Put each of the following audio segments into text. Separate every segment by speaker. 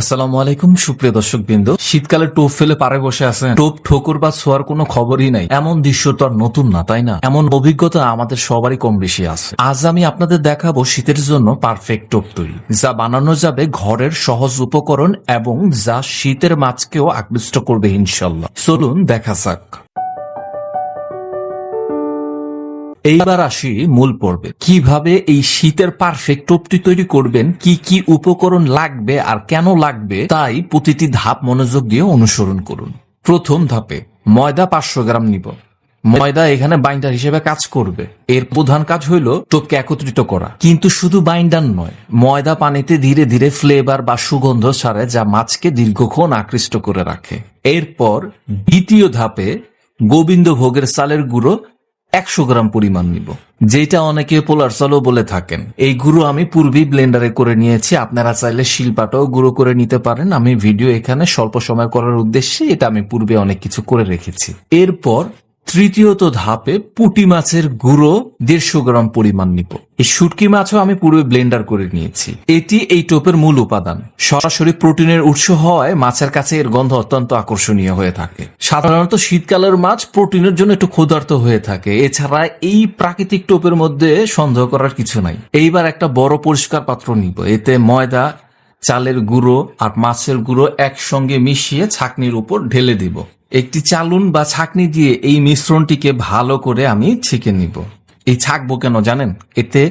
Speaker 1: আসসালামু আলাইকুম, সুপ্রিয় দর্শক বিন্দু শীতকালে টোপ ফেলে পারে বসে আছেন। টোপ ঠোকর বা ছোয়ার কোনো খবরই নাই। এমন দৃশ্য তো আর নতুন না, তাই না? এমন অভিজ্ঞতা আমাদের সবারই কম বেশি আছে। আজ আমি আপনাদের দেখাবো শীতের জন্য পারফেক্ট টোপ তৈরি, যা বানানো যাবে ঘরের সহজ উপকরণ এবং যা শীতের মাছকেও আকৃষ্ট করবে ইনশাল্লাহ চলুন দেখা যাক। এইবার আসি মূল পর্বে। কীভাবে এই শীতের পারফেক্ট টোপটি তৈরি করবেন, কি কি উপকরণ লাগবে আর কেন লাগবে, তাই প্রতিটি ধাপ মনোযোগ দিয়ে অনুসরণ করুন। প্রথম ধাপে ময়দা পাঁচশো গ্রাম নিব। ময়দা এখানে বাইন্ডার হিসেবে কাজ করবে। এর প্রধান কাজ হইল টোপকে একত্রিত করা। কিন্তু শুধু বাইন্ডার নয়, ময়দা পানিতে ধীরে ধীরে ফ্লেভার বা সুগন্ধ ছাড়ে যা মাছকে দীর্ঘক্ষণ আকৃষ্ট করে রাখে। এরপর দ্বিতীয় ধাপে গোবিন্দভোগের চালের গুঁড়ো একশো গ্রাম পরিমাণ নিব। যেটা অনেকে পোলার সলও বলে থাকেন। এই গুঁড়ো আমি পূর্বেই ব্লেন্ডারে করে নিয়েছি। আপনারা চাইলে শিলপাটাও গুঁড়ো করে নিতে পারেন। আমি ভিডিও এখানে স্বল্প সময় করার উদ্দেশ্যে এটা আমি পূর্বে অনেক কিছু করে রেখেছি। এরপর তৃতীয়ত ধাপে পুটি মাছের গুঁড়ো দেড়শো গ্রাম পরিমাণ নিব। এই শুটকি মাছও আমি পূর্বে ব্লেন্ডার করে নিয়েছি। এটি এই টোপের মূল উপাদান। সরাসরি প্রোটিনের উৎস হওয়ায় মাছের কাছে এর গন্ধ অত্যন্ত আকর্ষণীয় হয়ে থাকে। সাধারণত শীতকালের মাছ প্রোটিনের জন্য একটু ক্ষুধার্ত হয়ে থাকে। এছাড়া এই প্রাকৃতিক টোপের মধ্যে সন্দেহ করার কিছু নাই। এইবার একটা বড় পরিষ্কার পাত্র নিব। এতে ময়দা, চালের গুঁড়ো আর মাছের গুঁড়ো একসঙ্গে মিশিয়ে ছাকনির উপর ঢেলে দিব। একটি চালুন বা ছাকনি দিয়ে এই মিশ্রণটিকে ভালো করে আমি ছেঁকে নিব। এই ছাকবো কেন জানেন? এতে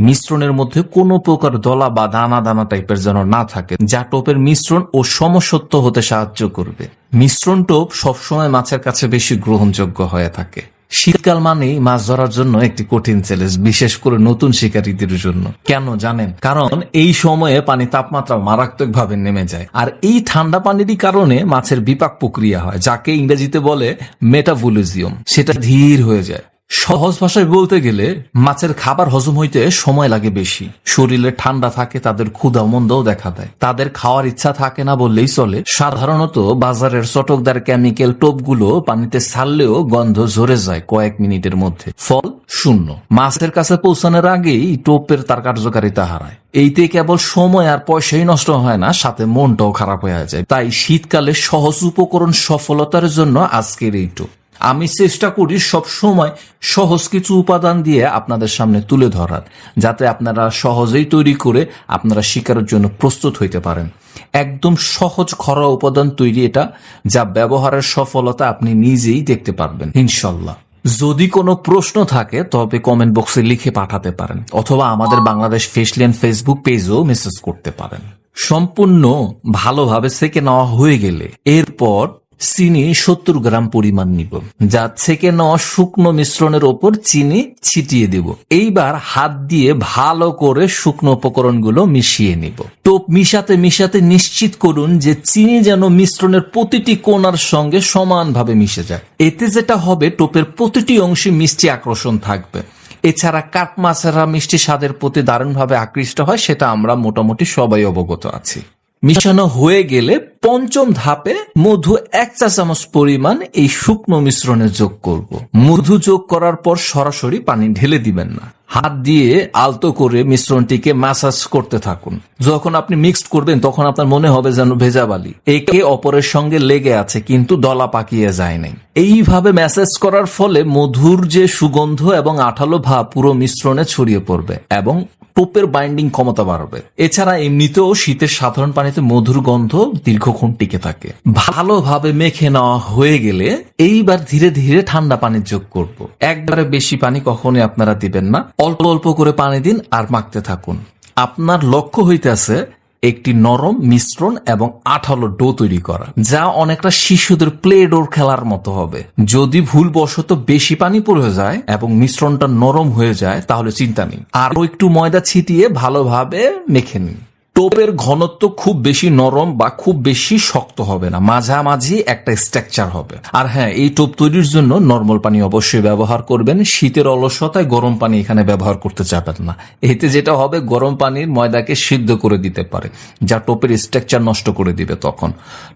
Speaker 1: মিশ্রণের মধ্যে কোনো প্রকার দলা বা দানা দানা টাইপের যেন না থাকে, যা টোপের মিশ্রণ ও সমসত্ব হতে সাহায্য করবে। মিশ্রণ টোপ সবসময় মাছের কাছে বেশি গ্রহণযোগ্য হয়ে থাকে। শীতকাল মানেই মাছ ধরার জন্য একটি কঠিন চ্যালেঞ্জ বিশেষ করে নতুন শিকারীদের জন্য। কেন জানেন? কারণ এই সময়ে পানি তাপমাত্রা মারাত্মক ভাবে নেমে যায়। আর এই ঠান্ডা পানিরই কারণে মাছের বিপাক প্রক্রিয়া হয়, যাকে ইংরেজিতে বলে মেটাভুলিজিয়াম সেটা ধীর হয়ে যায়। সহজ ভাষায় বলতে গেলে মাছের খাবার হজম হইতে সময় লাগে বেশি। শরীরে ঠান্ডা থাকে, তাদের ক্ষুধা মন্দও দেখা দেয়। তাদের খাওয়ার ইচ্ছা থাকে না বললেই চলে। সাধারণত বাজারের চটকদার কেমিক্যাল টোপগুলো পানিতে ছাড়লেও গন্ধ ঝরে যায় কয়েক মিনিটের মধ্যে। ফল শূন্য। মাছের কাছে পৌঁছানোর আগেই টোপের তার কার্যকারিতা হারায়। এইতে কেবল সময় আর পয়সাই নষ্ট হয় না, সাথে মনটাও খারাপ হয়ে যায়। তাই শীতকালে সহজ উপকরণ সফলতার জন্য আজকের এই টোপ। আমি চেষ্টা করি সব সময় সহজ কিছু উপাদান দিয়ে আপনাদের সামনে তুলে ধরার, যাতে আপনারা সহজেই তৈরি করে আপনারা শিকারের জন্য প্রস্তুত হইতে পারেন। একদম সহজ ঘরোয়া উপাদান তৈরি এটা, যা ব্যবহারের সফলতা আপনি নিজেই দেখতে পারবেন, ইনশাল্লাহ। যদি কোনো প্রশ্ন থাকে, তবে কমেন্ট বক্সে লিখে পাঠাতে পারেন, অথবা আমাদের বাংলাদেশ ফেসলিয়ান ফেসবুক পেজও মেসেজ করতে পারেন। সম্পূর্ণ ভালোভাবে সেকে নেওয়া হয়ে গেলে, এরপর চিনি সত্তর গ্রাম পরিমাণ নিব, যা থেকে নেওয়া শুকনো মিশ্রণের ওপর চিনি ছিটিয়ে দেব। এইবার হাত দিয়ে ভালো করে শুকনো উপকরণগুলো মিশিয়ে নিব। টোপ মিশাতে মিশাতে নিশ্চিত করুন যে চিনি যেন মিশ্রণের প্রতিটি কোণার সঙ্গে সমানভাবে মিশে যায়। এতে যেটা হবে, টোপের প্রতিটি অংশে মিষ্টি আকর্ষণ থাকবে। এছাড়া কাঠ মাছেরা মিষ্টি স্বাদের প্রতি দারুণভাবে আকৃষ্ট হয়, সেটা আমরা মোটামুটি সবাই অবগত আছি। মিশানো হয়ে গেলে পঞ্চম ধাপে মধু এক চা চামচ পরিমাণ এই শুকনো মিশ্রণে যোগ করব। মধু যোগ করার পর সরাসরি পানি ঢেলে দিবেন না। হাত দিয়ে আলতো করে মিশ্রণটিকে ম্যাসাজ করতে থাকুন। যখন আপনি মিক্সড করবেন, তখন আপনার মনে হবে যেন ভেজা বালি একে অপরের সঙ্গে লেগে আছে, কিন্তু দলা পাকিয়ে যায় নাই। এইভাবে ম্যাসেজ করার ফলে মধুর যে সুগন্ধ এবং আঠালো ভাব পুরো মিশ্রণে ছড়িয়ে পড়বে এবং টোপের বাইন্ডিং ক্ষমতা বাড়বে। এছাড়া এমনিতেও শীতের সাধারণ পানিতে মধুর গন্ধ দীর্ঘক্ষণ টিকে থাকে। ভালোভাবে মেখে নেওয়া হয়ে গেলে এইবার ধীরে ধীরে ঠান্ডা পানি যোগ করব। একবারে বেশি পানি কখনোই আপনারা দিবেন না। অল্প অল্প করে পানি দিন আর মাখতে থাকুন। আপনার লক্ষ্য হইতেছে একটি নরম, মিশ্রণ এবং আঠালো ডো তৈরি করা, যা অনেকটা শিশুদের প্লে ডোর খেলার মতো হবে। যদি ভুলবশত বেশি পানি পড়ে যায় এবং মিশ্রণটা নরম হয়ে যায়, তাহলে চিন্তা নেই। আরও একটু ময়দা ছিটিয়ে ভালোভাবে মেখে নিন। টোপের ঘনত্ব খুব বেশি নরম বা খুব বেশি শক্ত হবে না, মাঝামাঝি একটা স্ট্রাকচার হবে। আর হ্যাঁ এই টোপ তৈরির জন্য নর্মাল পানি অবশ্যই ব্যবহার করবেন, শীতের অলসতায় গরম পানি এখানে ব্যবহার করতে চাবেন না। এতে যেটা হবে, গরম পানির ময়দাকে সিদ্ধ করে দিতে পারে, যা টোপের স্ট্রাকচার নষ্ট করে দিবে তখন।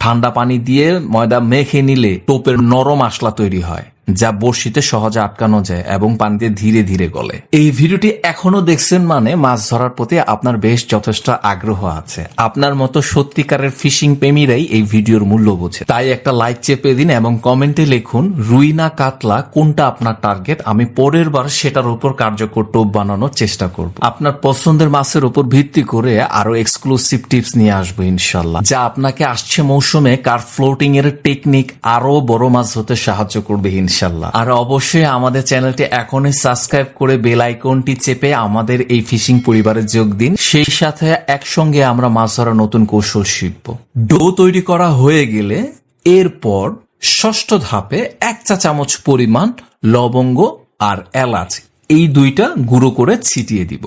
Speaker 1: ঠান্ডা পানি দিয়ে ময়দা মেখে নিলে টোপের নরম আসলা তৈরি হয়। যা বড়শিতে সহজে আটকানো যায় এবং পানিতে ধীরে ধীরে গলে। এই ভিডিওটি এখনও দেখছেন মানে মাছ ধরার প্রতি আপনার বেশ যথেষ্ট আগ্রহ আছে। আপনার মতো সত্যিকারের ফিশিং প্রেমীরাই এই ভিডিওর মূল্য বোঝে। তাই একটা লাইক চেপে দিন এবং কমেন্টে লিখুন রুই না কাতলা কোনটা আপনার টার্গেট? আমি পরের বার সেটার উপর কার্যকর টোপ বানানোর চেষ্টা করব। আপনার পছন্দের মাছের উপর ভিত্তি করে আরও এক্সক্লুসিভ টিপস নিয়ে আসব ইনশাল্লাহ, যা আপনাকে আসছে মৌসুমে কার ফ্লোটিং এর টেকনিক আরও বড় মাছ হতে সাহায্য করবে ইনশাল্লাহ। আর অবশ্যই আমাদের চ্যানেলটি এখনই সাবস্ক্রাইব করে বেল আইকনটি চেপে আমাদের এই ফিশিং পরিবারে যোগ দিন। সেই সাথে একসঙ্গে আমরা মাছ ধরার নতুন কৌশল শিখব। ডো তৈরি করা হয়ে গেলে এরপর ষষ্ঠ ধাপে এক চা চামচ পরিমাণ লবঙ্গ আর এলাচ এই দুইটা গুঁড়ো করে ছিটিয়ে দিব,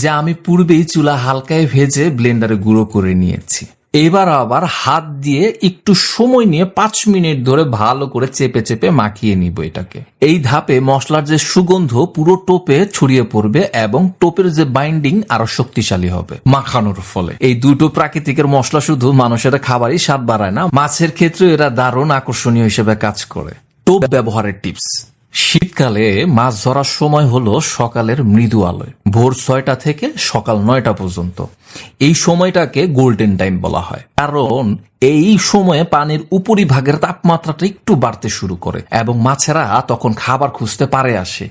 Speaker 1: যা আমি পূর্বেই চুলা হালকায় ভেজে ব্লেন্ডারে গুঁড়ো করে নিয়েছি। এবার আবার হাত দিয়ে একটু সময় নিয়ে পাঁচ মিনিট ধরে ভালো করে চেপে চেপে মাখিয়ে নিব এটাকে। এই ধাপে মশলার যে সুগন্ধ পুরো টোপে ছড়িয়ে পড়বে এবং টোপের যে বাইন্ডিং আরও শক্তিশালী হবে মাখানোর ফলে। এই দুটো প্রাকৃতিকের মশলা শুধু মানুষের খাবারই স্বাদ বাড়ায় না, মাছের ক্ষেত্রে এরা দারুণ আকর্ষণীয় হিসেবে কাজ করে। টোপ ব্যবহারের টিপস শীতকালে মাছ ধরার সময় হলো সকালের মৃদু আলোয়, ভোর ছয়টা থেকে সকাল নয়টা পর্যন্ত। এই সময়টাকে গোল্ডেন টাইম বলা হয়। কারণ এই সময়ে পানির উপরিভাগের তাপমাত্রাটা একটু বাড়তে শুরু করে এবং মাছেরা তখন খাবার খুঁজতে পারে আসে।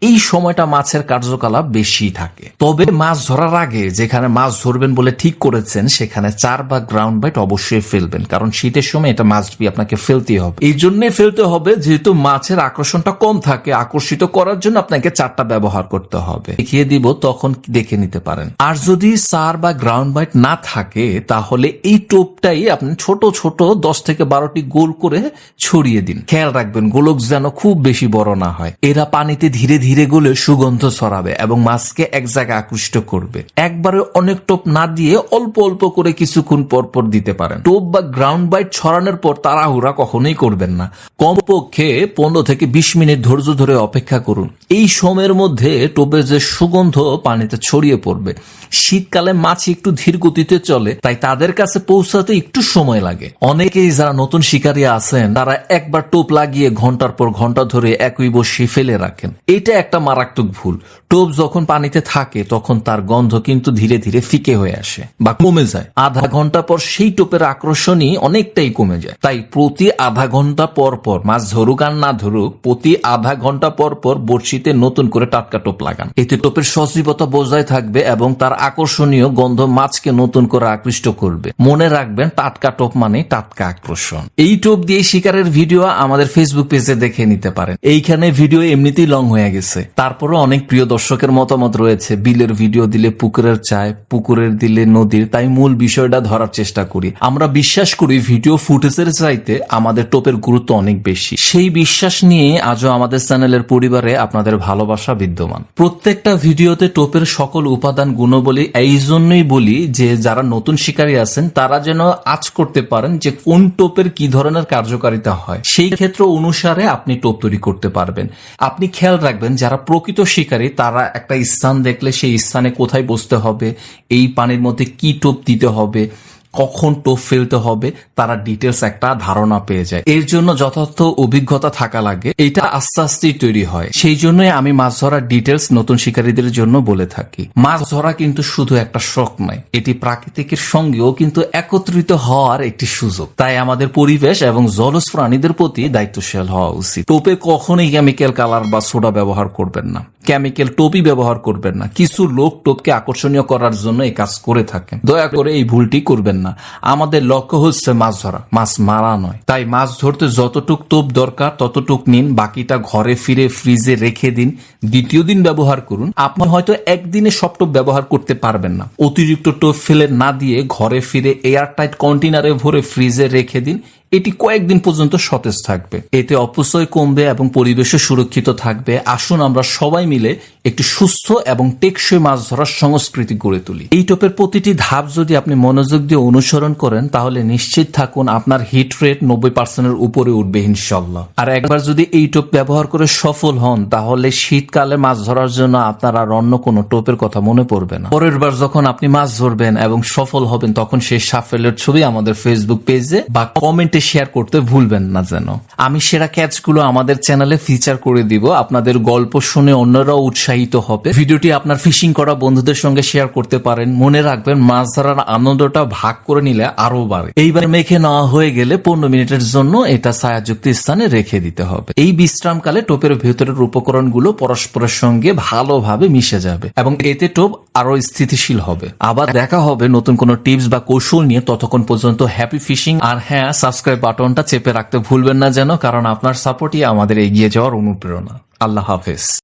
Speaker 1: এই সময়টা মাছের কার্যকলাপ বেশি থাকে। তবে মাছ ধরার আগে যেখানে মাছ ধরবেন বলে ঠিক করেছেন, সেখানে চার বা গ্রাউন্ড বাইট অবশ্যই ফেলবেন। কারণ শীতের সময় এটা মাছ বি আপনাকে ফেলতেই হবে। এই জন্য ফেলতে হবে, যেহেতু মাছের আকর্ষণটা কম থাকে, আকর্ষিত করার জন্য আপনাকে চারটা ব্যবহার করতে হবে। দেখিয়ে দিব, তখন দেখে নিতে পারেন। আর যদি চার বা গ্রাউন্ড বাইট না থাকে, তাহলে এই টোপটাই আপনি ছোট ছোট দশ থেকে বারোটি গোল করে ছড়িয়ে দিন। খেয়াল রাখবেন, গোলক যেন খুব বেশি বড় না হয়। এরা পানিতে ধীরে ধীরে গলে সুগন্ধ ছড়াবে এবং মাছকে এক জায়গায় আকৃষ্ট করবে। একবারে অনেক টোপ না দিয়ে অল্প অল্প করে কিছুক্ষণ পর পর দিতে পারেন। টোপ বা গ্রাউন্ড বাইট ছড়ানোর পর তাড়াহুড়া কখনোই করবেন না। কমপক্ষে পনেরো থেকে বিশ মিনিট ধৈর্য ধরে অপেক্ষা করুন। এই সময়ের মধ্যে টোপের যে সুগন্ধ পানিতে ছড়িয়ে পড়বে। শীতকালে মাছ একটু ধীর গতিতে চলে, তাই তাদের কাছে পৌঁছাতে একটু সময় লাগে। অনেকেই যারা নতুন শিকারী আছেন, তারা একবার টোপ লাগিয়ে ঘণ্টার পর ঘণ্টা ধরে একই বসে ফেলে রাখেন। এটা একটা মারাত্মক ভুল। টোপ যখন পানিতে থাকে, তখন তার গন্ধ কিন্তু ধীরে ধীরে ফিকে হয়ে আসে বা কমে যায়। আধা ঘণ্টা পর সেই টোপের আকর্ষণই অনেকটাই কমে যায়। তাই প্রতি আধা ঘণ্টা পর পর, মাছ ধরুক আর না ধরুক, প্রতি আধা ঘণ্টা পর পর বড়শিতে নতুন করে টাটকা টোপ লাগান। এতে টোপের সজীবতা বজায় থাকবে এবং তার আকর্ষণীয় গন্ধ মাছকে নতুন করে আকৃষ্ট করবে। মনে রাখবেন, টাটকা টোপ মানে টাটকা আকর্ষণ। এই টোপ দিয়ে শিকারের ভিডিও আমাদের ফেসবুক পেজে দেখে নিতে পারেন। এইখানে ভিডিও এমনিতেই লং হয়ে গেছে। তারপরও অনেক প্রিয় দর্শকের মতামত রয়েছে, বিলের ভিডিও দিলে পুকুরের চায়, পুকুরের দিলে নদীর, তাই মূল বিষয়টা ধরার চেষ্টা করি। আমরা বিশ্বাস করি ভিডিও ফুটেজের চাইতে আমাদের টোপের গুরুত্ব অনেক বেশি। সেই বিশ্বাস নিয়ে আজও আমাদের চ্যানেলের পরিবারে আপনাদের ভালোবাসা বিদ্যমান। প্রত্যেকটা ভিডিওতে টোপের সকল উপাদান গুণবলী এই জন্যই বলি যে, যারা নতুন শিকারী আছেন, তারা যেন আজ করতে পারেন যে, কোন টোপের কি ধরনের কার্যকারিতা হয়। সেই ক্ষেত্র অনুসারে আপনি টোপ তৈরি করতে পারবেন। আপনি খেয়াল রাখবেন, যারা প্রকৃত শিকারী, তারা একটা স্থান দেখলে সেই স্থানে কোথায় বসতে হবে, এই পানির মধ্যে কি টোপ দিতে হবে, কখন টোপ ফেলতে হবে, তারা ডিটেলস একটা ধারণা পেয়ে যায়। এর জন্য যথার্থ অভিজ্ঞতা থাকা লাগে। এটা আস্তে আস্তেই তৈরি হয়। সেই জন্যই আমি মাছ ধরার ডিটেলস নতুন শিকারীদের জন্য বলে থাকি। মাছ ধরা কিন্তু শুধু একটা শখ নয়, এটি প্রাকৃতিকের সঙ্গেও কিন্তু একত্রিত হওয়ার একটি সুযোগ। তাই আমাদের পরিবেশ এবং জলজ প্রাণীদের প্রতি দায়িত্বশীল হওয়া উচিত। টোপে কখনোই কেমিক্যাল কালার বা সোডা ব্যবহার করবেন না। কেমিক্যাল টোপই ব্যবহার করবেন না। কিছু লোক টোপকে আকর্ষণীয় করার জন্য এই কাজ করে থাকেন। দয়া করে এই ভুলটি করবেন না। আমাদের লক্ষ্য হচ্ছে মাছ ধরা। মাছ মারা নয়। তাই মাছ ধরতে যতটুক টোপ দরকার, ততটুক নিন। বাকিটা ঘরে ফিরে ফ্রিজে রেখে দিন। দ্বিতীয় দিন ব্যবহার করুন। আপনি হয়তো একদিনে সব টোপ ব্যবহার করতে পারবেন না। অতিরিক্ত টোপ ফেলে না দিয়ে ঘরে ফিরে এয়ার টাইট কন্টেনারে ভরে ফ্রিজে রেখে দিন। এটি কয়েকদিন পর্যন্ত সতেজ থাকবে। এতে অপচয় কমবে এবং পরিবেশও সুরক্ষিত থাকবে। আসুন আমরা সবাই মিলে একটি সুস্থ এবং টেকসই মাছ ধরার সংস্কৃতি গড়ে তুলি। এই টোপের প্রতিটি ধাপ যদি আপনি মনোযোগ দিয়ে অনুসরণ করেন, তাহলে নিশ্চিত থাকুন আপনার হিট রেট নব্বই পার্সেন্টের উপরে উঠবে ইনশাল্লাহ আর একবার যদি এই টোপ ব্যবহার করে সফল হন, তাহলে শীতকালে মাছ ধরার জন্য আপনার আর অন্য কোনো টোপের কথা মনে পড়বে না। পরের বার যখন আপনি মাছ ধরবেন এবং সফল হবেন, তখন সেই সাফল্যের ছবি আমাদের ফেসবুক পেজে বা কমেন্টে কমেন্টে শেয়ার করতে ভুলবেন না যেন। আমি সেরা ক্যাচগুলো আমাদের চ্যানেলে ফিচার করে দিব, আপনাদের গল্প শুনে অন্যরাও উৎসাহিত হবে। ভিডিওটি আপনার ফিশিং করা বন্ধুদের সঙ্গে শেয়ার করতে পারেন। মনে রাখবেন মাছ ধরার আনন্দটা ভাগ করে নিলে আরও বাড়ে। এইবার মেখে নেওয়া হয়ে গেলে পনেরো মিনিটের জন্য এটা ছায়াযুক্ত স্থানে রেখে দিতে হবে। এই বিশ্রামকালে টোপের ভেতরের উপকরণগুলো পরস্পরের সঙ্গে ভালোভাবে মিশে যাবে এবং এতে টোপ আরও স্থিতিশীল হবে। আবার দেখা হবে নতুন কোনো টিপস বা কৌশল নিয়ে। ততক্ষণ পর্যন্ত হ্যাপি ফিশিং আর হ্যাঁ সাবস্ক্রাইব বাটনটা চেপে রাখতে ভুলবেন না যেন, কারণ আপনার সাপোর্টই আমাদের এগিয়ে যাওয়ার অনুপ্রেরণা। আল্লাহ হাফেজ।